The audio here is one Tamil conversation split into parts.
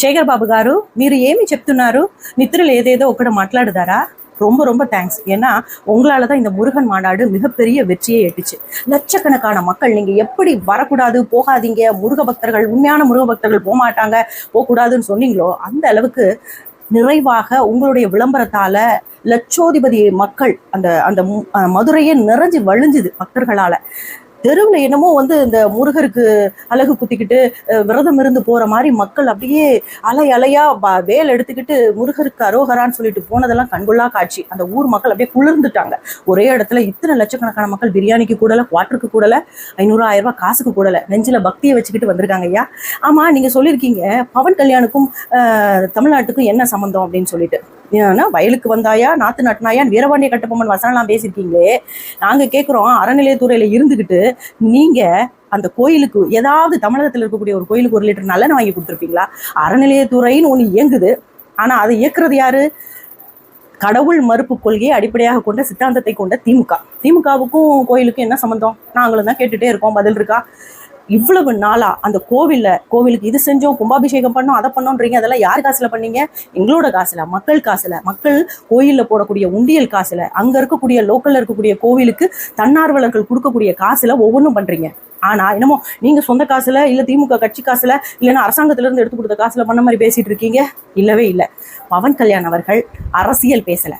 శేఖర్ బాబు గారు మీరు ఏమి చెప్తున్నారు నిద్రలు ఏదేదో ఒకటి మాట్లాడుదారా ரொம்ப ரொம்ப தேங்க்ஸ் ஏன்னா உங்களால தான் இந்த முருகன் மாநாடு மிகப்பெரிய வெற்றியை எட்டுச்சு லட்சக்கணக்கான மக்கள் நீங்க எப்படி வரக்கூடாது போகாதீங்க முருக பக்தர்கள் உண்மையான முருக பக்தர்கள் போக மாட்டாங்க போகக்கூடாதுன்னு சொன்னீங்களோ அந்த அளவுக்கு நிறைவாக உங்களுடைய விளம்பரத்தால லட்சோதிபதி மக்கள் அந்த அந்த மு- அஹ் மதுரையே நிறைஞ்சு வழிஞ்சுது பக்தர்களால தெருவில் என்னமோ வந்து இந்த முருகருக்கு அழகு குத்திக்கிட்டு விரதம் இருந்து போகிற மாதிரி மக்கள் அப்படியே அலை அலையா வேல் எடுத்துக்கிட்டு முருகருக்கு அரோகரான்னு சொல்லிட்டு போனதெல்லாம் கண்கொள்ளா காட்சி. அந்த ஊர் மக்கள் அப்படியே குளிர்ந்துட்டாங்க. ஒரே இடத்துல இத்தனை லட்சக்கணக்கான மக்கள் பிரியாணிக்கு கூடல குவாட்டருக்கு கூடல ஐநூறு ஆயிரம் ரூபாய் காசுக்கு கூடல நெஞ்சில் பக்தியை வச்சுக்கிட்டு வந்திருக்காங்க ஐயா. ஆமாம் நீங்கள் சொல்லியிருக்கீங்க பவன் கல்யாணுக்கும் தமிழ்நாட்டுக்கும் என்ன சம்மந்தம் அப்படின்னு சொல்லிட்டு. வயலுக்கு வந்தாயா நாத்து நட்டினாயா வீரபாண்டிய கட்டபொம்மன் வசனம்லாம் பேசியிருக்கீங்களே. நாங்கள் கேட்குறோம் அறநிலையத்துறையில் இருந்துக்கிட்டு நீங்கள் அந்த கோயிலுக்கு ஏதாவது தமிழகத்தில் இருக்கக்கூடிய ஒரு கோயிலுக்கு ஒரு லிட்டர் நல்லெண்ணெய் வாங்கி கொடுத்துருப்பீங்களா? அறநிலையத்துறைன்னு ஒன்று இயங்குது. ஆனால் அதை இயக்குறது யாரு? கடவுள் மறுப்பு கொள்கையை அடிப்படையாக கொண்ட சித்தாந்தத்தை கொண்ட திமுக. திமுகவுக்கும் கோயிலுக்கும் என்ன சம்மந்தம் நாங்களும் தான் கேட்டுகிட்டே இருக்கோம் பதில் இருக்கா? இவ்வளவு நாளா அந்த கோவில்ல கோவிலுக்கு இது செஞ்சோம் கும்பாபிஷேகம் பண்ணோம் அதை பண்ணோன்றீங்க அதெல்லாம் யார் காசுல பண்ணீங்க? எங்களோட காசுல மக்கள் காசுல. மக்கள் கோயில்ல போடக்கூடிய உண்டியல் காசுல அங்க இருக்கக்கூடிய லோக்கல்ல இருக்கக்கூடிய கோவிலுக்கு தன்னார்வலர்கள் கொடுக்கக்கூடிய காசுல ஒவ்வொன்றும் பண்றீங்க. ஆனா என்னமோ நீங்க சொந்த காசுல இல்ல திமுக கட்சி காசுல இல்லைன்னா அரசாங்கத்துல இருந்து எடுத்து கொடுத்த காசுல பண்ண மாதிரி பேசிட்டு இருக்கீங்க? இல்லவே இல்லை. பவன் கல்யாண் அவர்கள் அரசியல் பேசல.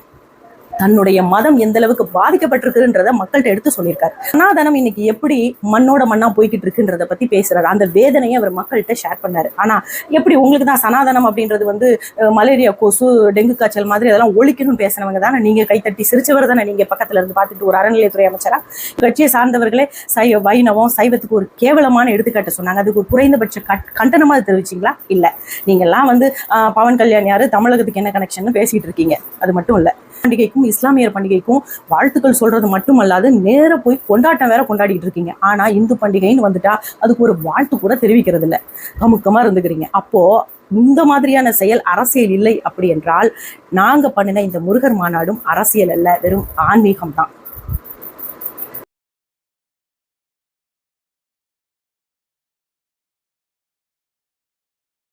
தன்னுடைய மதம் எந்த அளவுக்கு பாதிக்கப்பட்டிருக்குன்றத மக்கள்கிட்ட எடுத்து சொல்லியிருக்காரு. சனாதனம் இன்னைக்கு எப்படி மண்ணோட மண்ணா போய்கிட்டு இருக்குன்றத பத்தி பேசுறாரு. அந்த வேதனையை அவர் மக்கள்கிட்ட ஷேர் பண்ணாரு. ஆனா எப்படி உங்களுக்கு தான் சனாதனம் அப்படின்றது வந்து மலேரியா கொசு டெங்கு காய்ச்சல் மாதிரி அதெல்லாம் ஒழிக்கணும்னு பேசினவங்க தானே? நீங்க கைத்தட்டி சிரிச்சவர் தானே? நீங்க பக்கத்துல இருந்து பார்த்துட்டு ஒரு அறநிலையத்துறை அமைச்சரா? கட்சியை சார்ந்தவர்களே சை வைணவம் சைவத்துக்கு ஒரு கேவலமான எடுத்துக்காட்டு சொன்னாங்க. அதுக்கு ஒரு குறைந்தபட்ச கட்- கண்டனமா தெரிவிச்சிங்களா? இல்ல. நீங்கெல்லாம் வந்து பவன் கல்யாண் யாரு? தமிழகத்துக்கு என்ன கனெக்ஷன் பேசிட்டு இருக்கீங்க அது மட்டும் இல்லை. பண்டிகைக்கும் இஸ்லாமியர் பண்டிகைக்கும் வாழ்த்துக்கள் சொல்றது மட்டும் அல்லாது நேர போய் கொண்டாட்டம் வேற கொண்டாடிட்டு இருக்கீங்க. ஆனா இந்து பண்டிகைன்னு வந்துட்டா அதுக்கு ஒரு வாழ்த்து கூட தெரிவிக்கிறது இல்ல கமுக்கமா இருந்துக்கிறீங்க. அப்போ இந்த மாதிரியான செயல் அரசியல் இல்லை அப்படி என்றால் நாங்க பண்ணின இந்த முருகர் மாநாடும் அரசியல் அல்ல வெறும் ஆன்மீகம் தான்